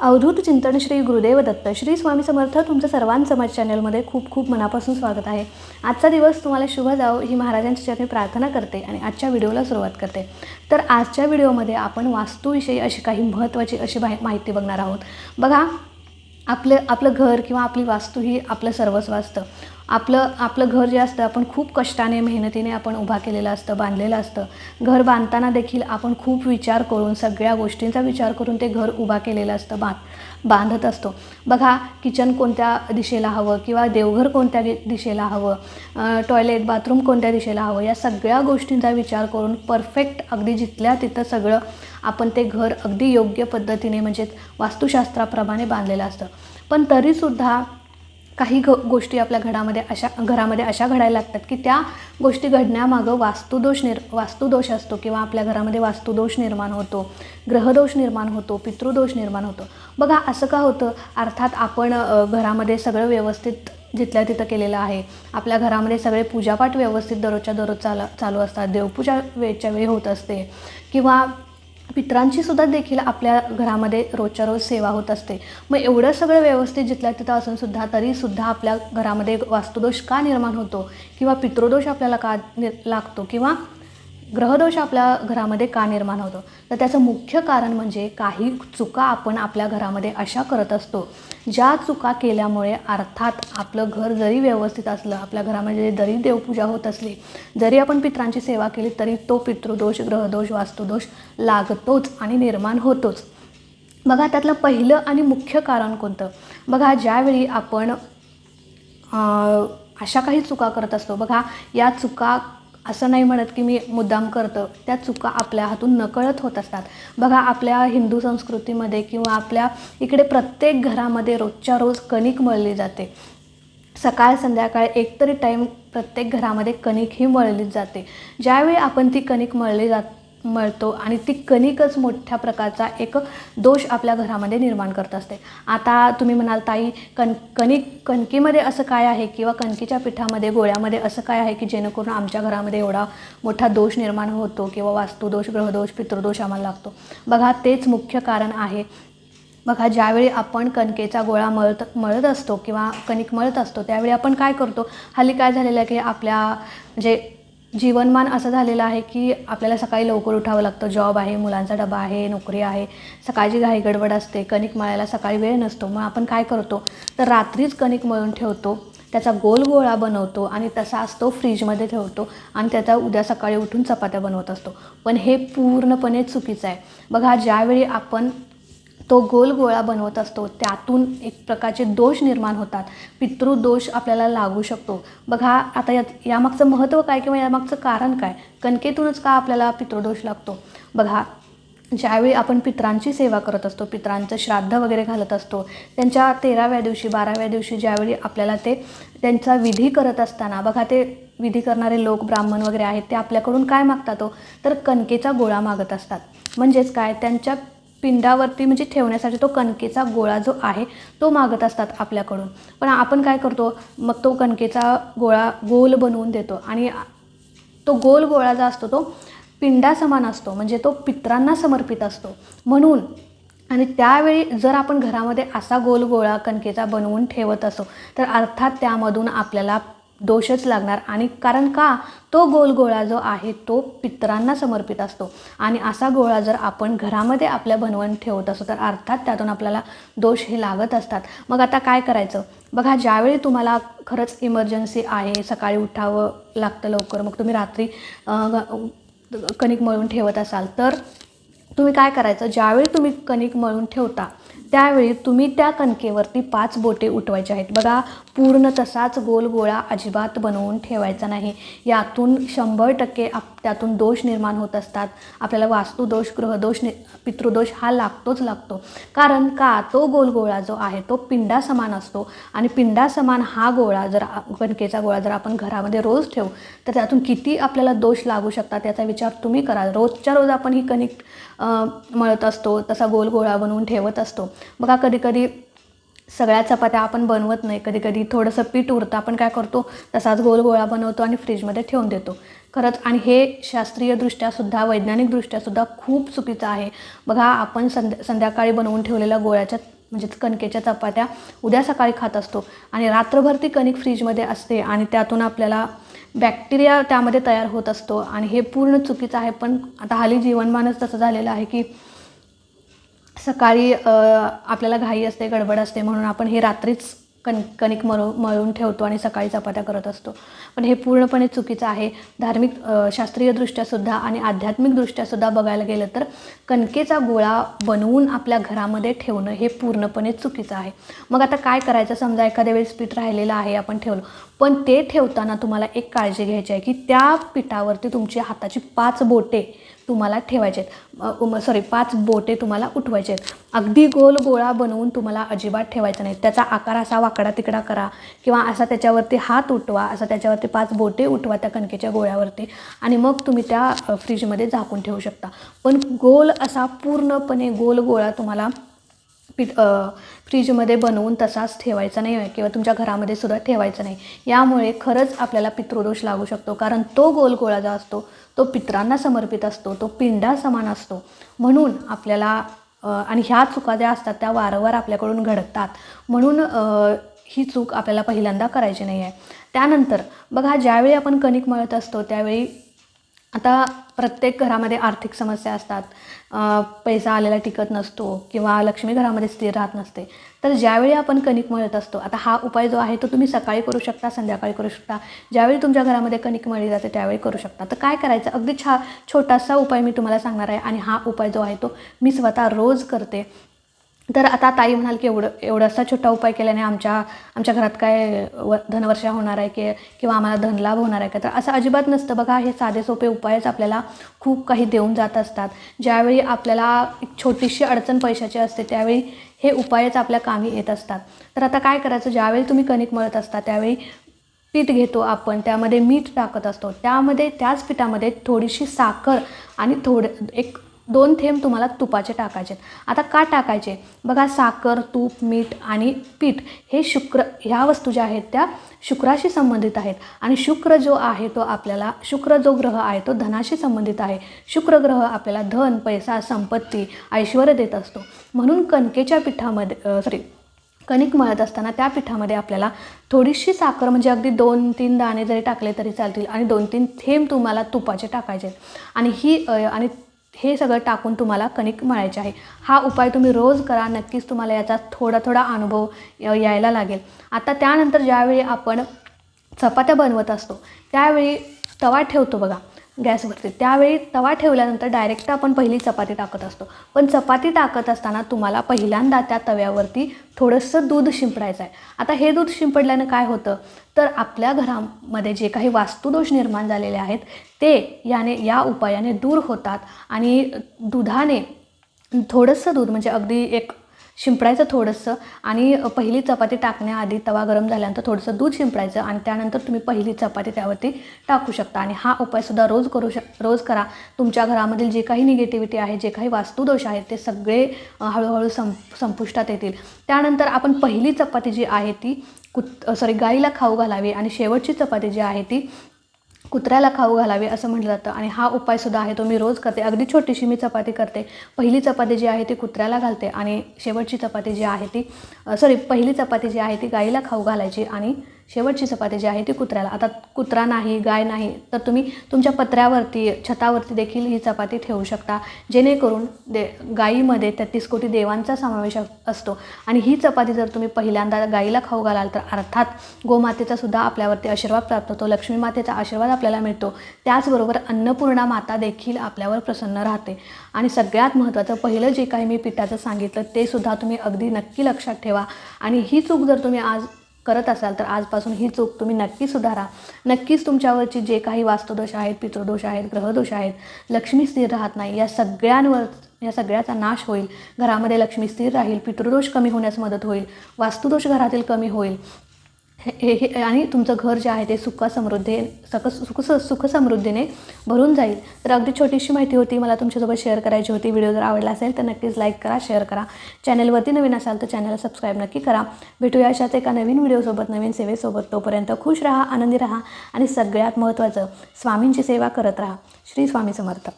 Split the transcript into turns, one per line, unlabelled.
अवधूत चिंतन श्री गुरुदेव दत्त श्री स्वामी समर्थ तुमचं सर्वांचं माझ्या चॅनलमध्ये खूप खूप मनापासून स्वागत आहे. आजचा दिवस तुम्हाला शुभ जावो ही महाराजांच्या चरणी प्रार्थना करते आणि आजच्या व्हिडिओला सुरुवात करते. तर आजच्या व्हिडिओमध्ये आपण वास्तूविषयी अशी काही महत्त्वाची अशी माहि- माहिती बघणार आहोत. बघा आपलं आपलं घर किंवा आपली वास्तू ही आपलं सर्वस्व असतं. आपलं आपलं घर जे असतं आपण खूप कष्टाने मेहनतीने आपण उभा केलेलं असतं बांधलेलं असतं. घर बांधताना देखील आपण खूप विचार करून सगळ्या गोष्टींचा विचार करून ते घर उभा केलेलं असतं बांध बांधत असतो. बघा किचन कोणत्या दिशेला हवं किंवा देवघर कोणत्या दि- दिशेला हवं टॉयलेट बाथरूम कोणत्या दिशेला हवं या सगळ्या गोष्टींचा विचार करून परफेक्ट अगदी जिथल्या तिथं सगळं आपण ते घर अगदी योग्य पद्धतीने म्हणजे वास्तुशास्त्राप्रमाणे बांधलेलं असतं. पण तरीसुद्धा काही ग गोष्टी आपल्या घरामध्ये अशा घरामध्ये अशा घडायला लागतात की त्या गोष्टी घडण्यामागं वास्तुदोष निर वास्तुदोष असतो किंवा आपल्या घरामध्ये वास्तुदोष निर्माण होतो ग्रहदोष निर्माण होतो पितृदोष निर्माण होतो. बघा असं का होतं? अर्थात आपण घरामध्ये सगळं व्यवस्थित जिथल्या तिथं केलेलं आहे. आपल्या घरामध्ये सगळे पूजापाठ व्यवस्थित दररोजच्या दररोज चाला चालू असतात. देवपूजा वेळच्या वेळी होत असते. किंवा पित्रांची सुद्धा देखील आपल्या घरामध्ये रोजच्या रोज सेवा होत असते. मग एवढं सगळं व्यवस्थित जिथल्या तिथं असून सुद्धा तरीसुद्धा आपल्या घरामध्ये वास्तुदोष का निर्माण होतो? किंवा पितृदोष आपल्याला का नि लागतो? किंवा ग्रहदोष आपल्या घरामध्ये का निर्माण होतो? तर त्याचं मुख्य कारण म्हणजे काही चुका आपण आपल्या घरामध्ये अशा करत असतो ज्या चुका केल्यामुळे अर्थात आपलं घर जरी व्यवस्थित असलं आपल्या घरामध्ये जरी देवपूजा होत असली जरी आपण पित्रांची सेवा केली तरी तो पितृदोष ग्रहदोष वास्तुदोष लागतोच आणि निर्माण होतोच. बघा त्यातलं पहिलं आणि मुख्य कारण कोणतं? बघा ज्यावेळी आपण अशा काही चुका करत असतो बघा या चुका असं नाही म्हणत की मी मुद्दाम करतं. त्या चुका आपल्या हातून नकळत होत असतात. बघा आपल्या हिंदू संस्कृतीमध्ये किंवा आपल्या इकडे प्रत्येक घरामध्ये रोजच्या रोज कणिक मळली जाते. सकाळ संध्याकाळ एक तरी टाईम प्रत्येक घरामध्ये कणिक ही मळली जाते. ज्यावेळी आपण ती कणिक मळली जात मळतो आणि ती कणिकच मोठ्या प्रकारचा एक दोष आपल्या घरामध्ये निर्माण करत असते. आता तुम्ही म्हणाल ताई कण कणिक कणकीमध्ये असं काय आहे किंवा कणकीच्या पिठामध्ये गोळ्यामध्ये असं काय आहे की जेणेकरून आमच्या घरामध्ये एवढा मोठा दोष निर्माण होतो किंवा वास्तुदोष ग्रहदोष पितृदोष आम्हाला लागतो? बघा तेच मुख्य कारण आहे. बघा ज्यावेळी आपण कणकेचा गोळा मळत मळत असतो किंवा कणिक मळत असतो त्यावेळी आपण काय करतो? हल्ली काय झालेलं आहे की आपल्या म्हणजे जीवनमान असं झालेलं आहे की आपल्याला सकाळी लवकर उठावं लागतं. जॉब आहे मुलांचा डबा आहे नोकरी आहे. सकाळची घाई गडबड असते कणिक मळायला सकाळी वेळ नसतो. मग आपण काय करतो? तर रात्रीच कणिक मळून ठेवतो त्याचा गोल गोळा बनवतो आणि तसाच तो फ्रीजमध्ये ठेवतो आणि त्याचा उद्या सकाळी उठून चपात्या बनवत असतो. पण हे पूर्णपणे चुकीचं आहे. बघा ज्यावेळी आपण तो गोल गोळा बनवत असतो. त्यातून एक प्रकारचे दोष निर्माण होतात. पितृदोष आपल्याला लागू शकतो. बघा आता यात यामागचं महत्त्व काय किंवा यामागचं कारण काय? कणकेतूनच का आपल्याला पितृदोष लागतो? बघा ज्यावेळी आपण पित्रांची सेवा करत असतो पित्रांचं श्राद्ध वगैरे घालत असतो त्यांच्या तेराव्या दिवशी बाराव्या दिवशी ज्यावेळी आपल्याला ते त्यांचा विधी करत असताना बघा ते विधी करणारे लोक ब्राह्मण वगैरे आहेत ते आपल्याकडून काय मागतात तो तर कणकेचा गोळा मागत असतात. म्हणजेच काय? त्यांच्या पिंडावरती म्हणजे ठेवण्यासाठी तो कणकेचा गोळा जो आहे तो मागत असतात आपल्याकडून. पण आपण काय करतो मग तो कणकेचा गोळा गोल बनवून देतो आणि तो गोल गोळा जो असतो तो पिंडासमान असतो म्हणजे तो पित्रांना समर्पित असतो. म्हणून आणि त्यावेळी जर आपण घरामध्ये असा गोल गोळा कणकेचा बनवून ठेवत असो तर अर्थात त्यामधून आपल्याला दोषच लागणार. आणि कारण का? तो गोल गोळा जो आहे तो पितरांना समर्पित असतो. आणि असा गोळा जर आपण घरामध्ये आपल्या बनवून ठेवत असतो तर अर्थात त्यातून आपल्याला दोष हे लागत असतात. मग आता काय करायचं? बघा ज्यावेळी तुम्हाला खरंच इमर्जन्सी आहे सकाळी उठावं लागतं लवकर मग तुम्ही रात्री कणिक मळून ठेवत असाल तर तुम्ही काय करायचं? ज्यावेळी तुम्ही कणिक मळून ठेवता त्यावेळी तुम्ही त्या कणकेवरती पाच बोटे उठवायचे आहेत. बघा पूर्ण तसाच गोल गोळा अजिबात बनवून ठेवायचा नाही. यातून शंभर टक्के आप त्यातून दोष निर्माण होत असतात. आपल्याला वास्तुदोष ग्रहदोष नि पितृदोष हा लागतोच लागतो. कारण का? तो गोल गोळा जो आहे तो पिंडासमान असतो. आणि पिंडासमान हा गोळा जर कणकेचा गोळा जर आपण घरामध्ये रोज ठेवू तर त्यातून किती आपल्याला दोष लागू शकतात याचा विचार तुम्ही करा रोजच्या रोज आपण ही कणिक मळत असतो तसा गोल गोळा बनवून ठेवत असतो. बघा कधीकधी सगळ्या चपात्या आपण बनवत नाही. कधी कधी थोडंसं पीठ उरतं आपण काय करतो तसाच गोल गोळा बनवतो आणि फ्रीजमध्ये ठेवून देतो. खरंच आणि हे शास्त्रीयदृष्ट्यासुद्धा वैज्ञानिकदृष्ट्यासुद्धा खूप चुकीचं आहे. बघा आपण संध्या संध्याकाळी बनवून ठेवलेल्या गोळ्याच्या म्हणजेच कणकेच्या चपात्या उद्या सकाळी खात असतो आणि रात्रभर ती कणिक फ्रीजमध्ये असते आणि त्यातून आपल्याला बॅक्टेरिया त्यामध्ये तयार होत असतो. आणि हे पूर्ण चुकीचं आहे पण आता हल्ली जीवनमानच तसं झालेलं आहे की सकाळी आपल्याला घाई असते गडबड असते म्हणून आपण हे रात्रीच कण कणिक मळू मळून ठेवतो आणि सकाळी चपात्या करत असतो. पण हे पूर्णपणे चुकीचं आहे. धार्मिक शास्त्रीयदृष्ट्यासुद्धा आणि आध्यात्मिकदृष्ट्यासुद्धा बघायला गेलं तर कणकेचा गोळा बनवून आपल्या घरामध्ये ठेवणं हे पूर्णपणे चुकीचं आहे. मग आता काय करायचं? समजा एखाद्या वेळेस पीठ राहिलेलं आहे आपण ठेवलं. पण ते ठेवताना तुम्हाला एक काळजी घ्यायची आहे की त्या पिठावरती तुमची हाताची पाच बोटे तुम्हाला ठेवायचे आहेत सॉरी पाच बोटे तुम्हाला उठवायचे आहेत अगदी गोल गोळा बनवून तुम्हाला अजिबात ठेवायचा नाही. त्याचा आकार असा वाकडा तिकडा करा किंवा असा त्याच्यावरती हात उठवा असा त्याच्यावरती पाच बोटे उठवा त्या कणकेच्या गोळ्यावरती आणि मग तुम्ही त्या फ्रीजमध्ये झाकून ठेवू शकता. पण गोल असा पूर्णपणे गोल गोळा तुम्हाला पीठ फ्रीजमध्ये बनवून तसाच ठेवायचा नाही आहे किंवा तुमच्या घरामध्ये सुद्धा ठेवायचा नाही. यामुळे खरंच आपल्याला पितृदोष लागू शकतो. कारण तो गोल गोळा जो असतो तो पित्रांना समर्पित असतो तो पिंडा समान असतो. म्हणून आपल्याला आणि ह्या चुका ज्या असतात त्या वारंवार आपल्याकडून घडतात. म्हणून ही चूक आपल्याला पहिल्यांदा करायची नाही आहे त्यानंतर बघा ज्यावेळी आपण कणिक मळत असतो त्यावेळी आता प्रत्येक घरामध्ये आर्थिक समस्या असतात. पैसा आलेला टिकत नसतो किंवा लक्ष्मी घरामध्ये स्थिर राहत नसते. तर ज्यावेळी आपण कणिक मळत असतो आता हा उपाय जो आहे तो तुम्ही सकाळी करू शकता संध्याकाळी करू शकता. ज्यावेळी तुमच्या घरामध्ये कणिक मळली जाते त्यावेळी करू शकता. तर काय करायचं? अगदी छा छोटासा उपाय मी तुम्हाला सांगणार आहे आणि हा उपाय जो आहे तो मी स्वतः रोज करते. तर आता ताई म्हणाल की एवढं एवढासा छोटा उपाय केल्याने आमच्या आमच्या घरात काय व धनवर्षा होणार आहे की किंवा आम्हाला धनलाभ होणार आहे का? तर असं अजिबात नसतं. बघा हे साधे सोपे उपायच आपल्याला खूप काही देऊन जात असतात. ज्यावेळी आपल्याला एक छोटीशी अडचण पैशाची असते त्यावेळी हे उपायच आपल्या कामी येत असतात. तर आता काय करायचं? ज्यावेळी तुम्ही कणिक मळत असता त्यावेळी पीठ घेतो आपण. त्यामध्ये मीठ टाकत असतो. त्यामध्ये त्याच पिठामध्ये थोडीशी साखर आणि थोडं एक दोन थेंब तुम्हाला तुपाचे टाकायचे आता का टाकायचे? बघा साखर तूप मीठ आणि पीठ हे शुक्र ह्या वस्तू ज्या आहेत त्या शुक्राशी संबंधित आहेत. आणि शुक्र जो आहे तो आपल्याला शुक्र जो ग्रह आहे तो धनाशी संबंधित आहे. शुक्र ग्रह आपल्याला धन पैसा संपत्ती ऐश्वर देत असतो. म्हणून कणकेच्या पिठामध्ये सॉरी कणिक मळत असताना त्या पिठामध्ये आपल्याला थोडीशी साखर म्हणजे अगदी दोन तीन दाणे जरी टाकले तरी चालतील आणि दोन तीन थेंब तुम्हाला तुपाचे टाकायचे आणि ही आणि हे सगळं टाकून तुम्हाला कणिक मळायचे आहे. हा उपाय तुम्ही रोज करा नक्कीच तुम्हाला याचा थोडा थोडा अनुभव यायला लागेल. आता त्यानंतर ज्यावेळी आपण चपात्या बनवत असतो त्यावेळी तवा ठेवतो बघा. गॅसवरती त्यावेळी तवा ठेवल्यानंतर डायरेक्ट आपण पहिली चपाती टाकत असतो. पण चपाती टाकत असताना तुम्हाला पहिल्यांदा त्या तव्यावरती थोडंसं दूध शिंपडायचं आहे आता हे दूध शिंपडल्यानं काय होतं? तर आपल्या घरामध्ये जे काही वास्तुदोष निर्माण झालेले आहेत ते याने या उपायाने दूर होतात आणि दुधाने थोडंसं दूध म्हणजे अगदी एक शिंपडायचं थोडंसं आणि पहिली चपाती टाकण्याआधी तवा गरम झाल्यानंतर थोडंसं दूध शिंपडायचं आणि त्यानंतर तुम्ही पहिली चपाती त्यावरती टाकू शकता. आणि हा उपायसुद्धा रोज करू शक रोज करा. तुमच्या घरामधील जे काही निगेटिव्हिटी आहे जे काही वास्तुदोष आहेत ते सगळे हळूहळू सं संपुष्टात येतील. त्यानंतर आपण पहिली चपाती जी आहे ती कुत सॉरी गाईला खाऊ घालावी आणि शेवटची चपाती जी आहे ती कुत्र्याला खाऊ घालावे असं म्हटलं जातं. आणि हा उपायसुद्धा आहे तो मी रोज करते. अगदी छोटीशी मी चपाती करते. पहिली चपाती जी आहे ती कुत्र्याला घालते आणि शेवटची चपाती जी आहे ती सॉरी पहिली चपाती जी आहे ती गाईला खाऊ घालायची आणि शेवटची चपाती जी आहे ती कुत्र्याला. आता कुत्रा नाही गाय नाही तर तुम्ही तुमच्या पत्र्यावरती छतावरती देखील ही चपाती ठेवू शकता. जेणेकरून दे गाईमध्ये तेहतीस कोटी देवांचा समावेश असतो. आणि ही चपाती जर तुम्ही पहिल्यांदा गाईला खाऊ घालाल तर अर्थात गोमातेचा सुद्धा आपल्यावरती आशीर्वाद प्राप्त होतो. लक्ष्मी मातेचा आशीर्वाद आपल्याला मिळतो. त्याचबरोबर अन्नपूर्णा माता देखील आपल्यावर प्रसन्न राहते. आणि सगळ्यात महत्त्वाचं पहिलं जे काही मी पिठाचं सांगितलं ते सुद्धा तुम्ही अगदी नक्की लक्षात ठेवा. आणि ही चूक जर तुम्ही आज करत असाल तर आजपासून ही चूक तुम्ही नक्की सुधारा. नक्कीच तुमच्यावरची जे काही वास्तुदोष आहेत पितृदोष आहेत ग्रहदोष आहेत लक्ष्मी स्थिर राहत नाही या सगळ्यांवर या सगळ्याचा नाश होईल. घरामध्ये लक्ष्मी स्थिर राहील पितृदोष कमी होण्यास मदत होईल वास्तुदोष घरातील कमी होईल. हे हे हे- आणि तुमचं घर जे आहे ते सुख समृद्धी सुख सुख समृद्धीने भरून जाईल. तर अगदी छोटीशी माहिती होती मला तुमच्यासोबत शेअर करायची होती. व्हिडिओ जर आवडला असेल तर नक्कीच लाईक करा शेअर करा. चॅनलवरती नवीन असाल तर चॅनलला सबस्क्राईब नक्की करा. भेटूया अशाच एका नवीन व्हिडिओसोबत नवीन सेवेसोबत. तोपर्यंत खुश राहा आनंदी राहा आणि सगळ्यात महत्त्वाचं स्वामींची सेवा करत राहा. श्री स्वामी समर्थ.